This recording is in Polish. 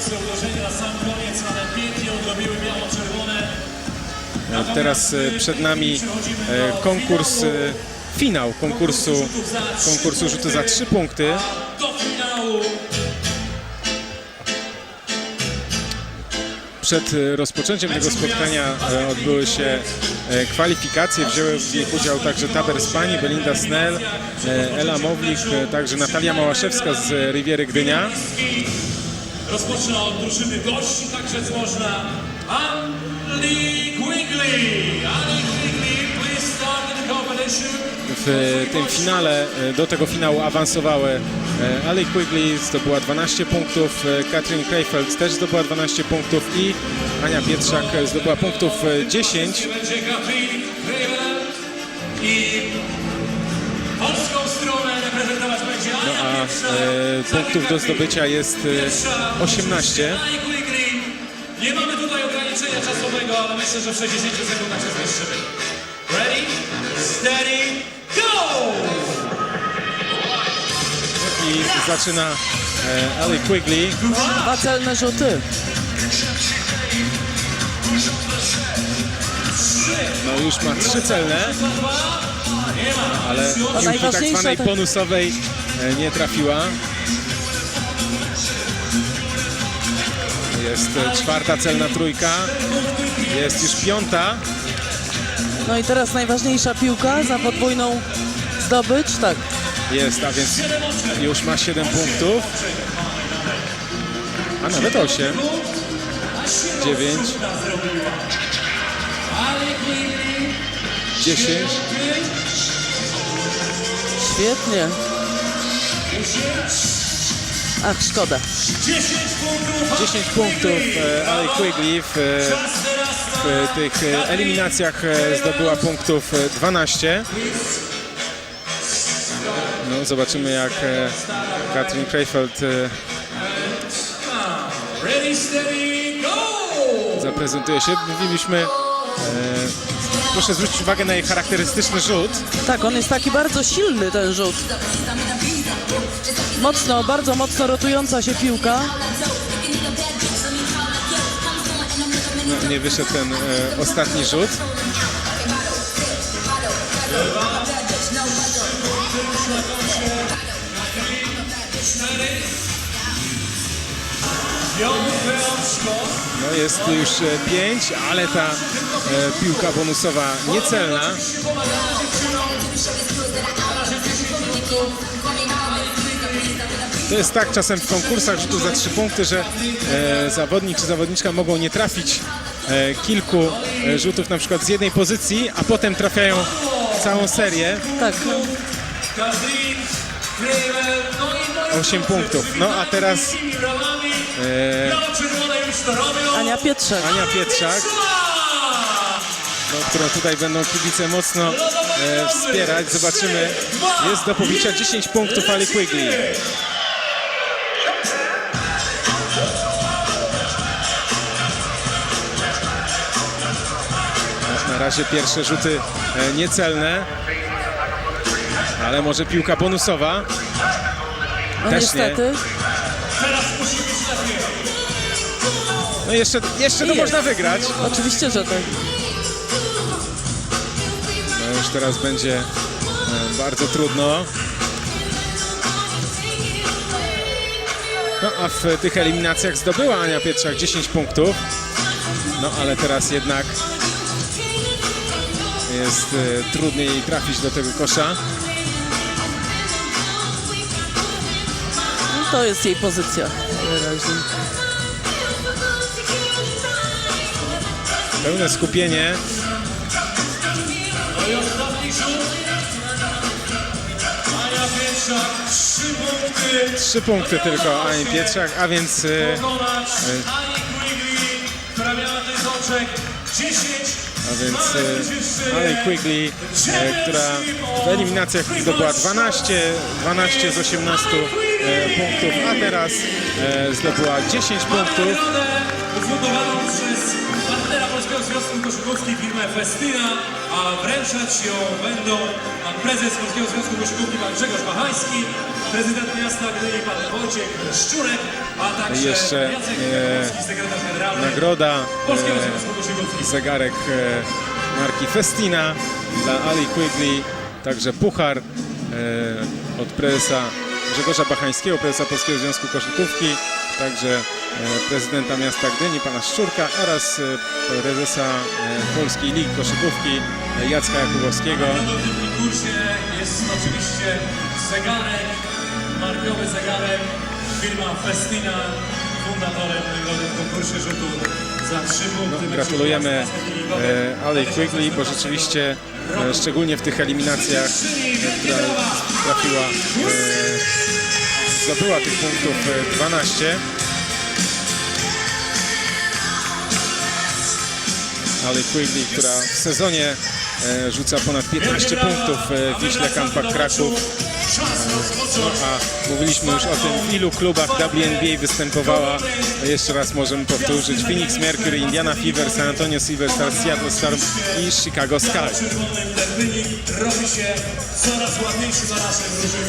mocne uderzenie na sam koniec, ale pięknie odrobiły biało-czerwone. E, Teraz e, przed nami e, konkurs, finał konkursu, konkursu rzutu za trzy punkty. Przed rozpoczęciem tego spotkania odbyły się kwalifikacje. Wzięły w nich udział także Taber Spani, Belinda Snell, Ela Mowlik, także Natalia Małaszewska z Riviery Gdynia. Rozpoczyna od drużyny gości, także z można Andy Quigley. Andy Quigley, please start the competition. W tym finale e, do tego finału awansowały e, Ali Quigley, zdobyła 12 punktów, e, Katrin Kreifeld też zdobyła 12 punktów i Ania Pietrzak e, zdobyła punktów e, 10. Będzie Katrin Krevel i No Ania a e, punktów do zdobycia jest e, 18. Andy Quigley. Nie mamy tutaj ograniczenia czasowego, ale myślę, że w 60 sekundach się zmieścimy. Ready, steady, go! I zaczyna e, Ali Quigley. Dwa celne rzuty. No już ma trzy celne, ale piłki tak najważniejsza zwanej bonusowej e, nie trafiła. Jest e, czwarta celna trójka, jest już piąta. No i teraz najważniejsza piłka za podwójną zdobycz. Tak. Jest, a więc już ma 7 punktów. A nawet 8. 9. 10. Świetnie. Ach, szkoda. 10 punktów. 10 punktów e, Ali Quigley w, e, w tych e, eliminacjach e, zdobyła punktów e, 12. No, zobaczymy jak Katrin go! zaprezentuje się. Mówiliśmy, proszę zwrócić uwagę na jej charakterystyczny rzut. Tak, on jest taki bardzo silny ten rzut. Mocno, bardzo mocno rotująca się piłka. No, nie wyszedł ten e, ostatni rzut. Oczko. No jest już 5, ale ta e, piłka bonusowa niecelna. To jest tak czasem w konkursach rzutów za 3 punkty, że e, zawodnik czy zawodniczka mogą nie trafić e, kilku e, rzutów na przykład z jednej pozycji, a potem trafiają całą serię. Tak. Katrin Krevel, no i moi 8 punktów. No a teraz e. Ania Pietrzak. Ania Pietrzak. no, którą tutaj będą kibice mocno e, wspierać. Zobaczymy. Jest do pobicia 10 punktów Ali Quigley. No, Na razie pierwsze rzuty e, niecelne. Ale może piłka bonusowa. No Też niestety. No jeszcze, jeszcze to Jest. można wygrać. Oczywiście, że tak. No już teraz będzie e, bardzo trudno. No a w tych eliminacjach zdobyła Ania Pietrzak 10 punktów. No ale teraz jednak jest e, trudniej jej trafić do tego kosza. No, to jest jej pozycja. Pełne skupienie. No i ostatni rzut. Ania Pietrzak, 3 punkty. 3 punkty tylko Ani Pietrzak, a więc e, Pokonać Ani Quigley, która miała ten oczek 10. A więc Ali Quigley, która w eliminacjach zdobyła 12, 12 z 18 e, punktów, a teraz zdobyła 10 punktów. Koszykówki firmę Festina, a wręczać ją będą pan prezes Polskiego Związku Koszykówki, pan Grzegorz Wachański, prezydent miasta Gdyni, pan Wojciech Szczurek, a także Jeszcze, Jacek e, Kwiatkowski, sekretarz generalny Nagroda, Polskiego e, Związku Koszykówki. zegarek e, marki Festina dla Ali Quigley, także puchar e, od prezesa Grzegorza Bachańskiego, prezesa Polskiego Związku Koszykówki, także e, prezydenta miasta Gdyni, pana Szczurka oraz e, prezesa e, Polskiej Ligi Koszykówki Jacka Jakubowskiego. W tym konkursie jest oczywiście zegarek, markowy zegarek, firma Festina, fundatorem w konkursie rzutu. No, Gratulujemy e, Ali Quigley, bo rzeczywiście e, szczególnie w tych eliminacjach, która trafiła, e, zdobyła tych punktów e, 12. Ali Quigley, która w sezonie e, rzuca ponad 15 punktów e, w Wiśle Kampak Kraków. A mówiliśmy już o tym, w ilu klubach WNBA występowała. Jeszcze raz możemy powtórzyć. Phoenix Mercury, Indiana Fever, San Antonio Silver Seattle Storm i Chicago Sky.